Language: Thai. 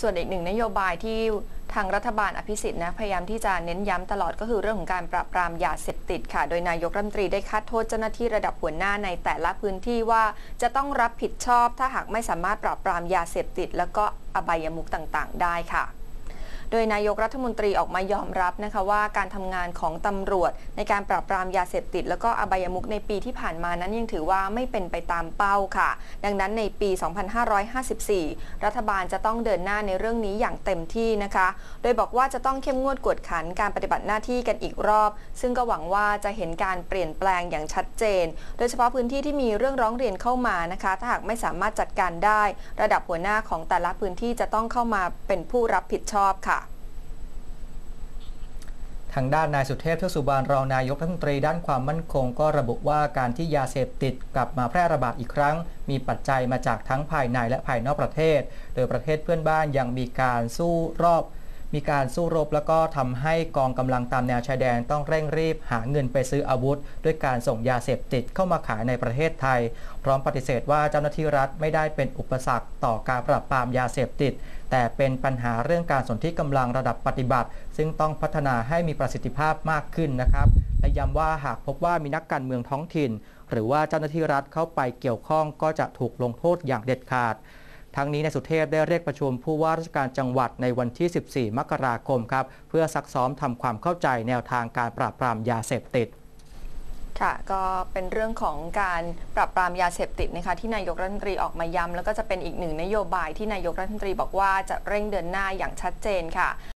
ส่วนอีกหนึ่งนโยบายที่ทางรัฐบาลอภิสิทธิ์นะพยายามที่จะเน้นย้ำตลอดก็คือเรื่องของการปราบปรามยาเสพติดค่ะ โดยนายกรัฐมนตรีได้คัดโทษเจ้าหน้าที่ระดับหัวหน้าในแต่ละพื้นที่ว่าจะต้องรับผิดชอบถ้าหากไม่สามารถปราบปรามยาเสพติด และก็อบายมุขต่างๆ ได้ค่ะ โดยนายกรัฐมนตรีออกมายอมรับนะคะว่าการทำงานของตำรวจ ในการปราบปรามยาเสพติด แล้วก็อบายมุขในปีที่ผ่านมานั้นยังถือว่าไม่เป็นไปตามเป้าค่ะ ดังนั้นในปี 2554 รัฐบาลจะต้องเดินหน้าในเรื่องนี้อย่างเต็มที่นะคะ โดยบอกว่าจะต้องเข้มงวดกวดขันการปฏิบัติหน้าที่กันอีกรอบ ซึ่งก็หวังว่าจะเห็นการเปลี่ยนแปลงอย่างชัดเจน โดยเฉพาะพื้นที่ที่มีเรื่องร้องเรียนเข้ามานะคะ ถ้าหากไม่สามารถจัดการได้ ระดับหัวหน้าของแต่ละพื้นที่จะต้องเข้ามาเป็นผู้รับผิดชอบค่ะ ทางด้านนายสุเทพเทือกสุบานรองนายกรัฐมนตรีด้านความมั่นคง ก็ระบุว่าการที่ยาเสพติดกลับมาแพร่ระบาดอีกครั้ง มีปัจจัยมาจากทั้งภายในและภายนอกประเทศ โดยประเทศเพื่อนบ้านยังมีการสู้รอบ มีการสู้รบแล้วก็ทำให้กองกำลังตามแนวชายแดนต้องเร่งรีบหาเงินไปซื้ออาวุธ ด้วยการส่งยาเสพติดเข้ามาขายในประเทศไทย พร้อมปฏิเสธว่าเจ้าหน้าที่รัฐไม่ได้เป็นอุปสรรคต่อการปราบปรามยาเสพติด แต่เป็นปัญหาเรื่องการสนที่กำลังระดับปฏิบัติ ซึ่งต้องพัฒนาให้มีประสิทธิภาพมากขึ้นนะครับและย้ำว่าหากพบว่ามีนักการเมืองท้องถิ่น หรือว่าเจ้าหน้าที่รัฐเข้าไปเกี่ยวข้องก็จะถูกลงโทษอย่างเด็ดขาด ทั้งนี้นายสุเทพได้เรียกประชุมผู้ว่าราชการจังหวัดในวันที่ 14 มกราคมครับ เพื่อซักซ้อมทำความเข้าใจแนวทางการปราบปรามยาเสพติดค่ะก็เป็นเรื่องของการปราบปรามยาเสพติดนะคะที่นายกรัฐมนตรีออกมาย้ำแล้วก็จะเป็นอีกหนึ่งนโยบายที่นายกรัฐมนตรีบอกว่าจะเร่งเดินหน้าอย่างชัดเจนค่ะ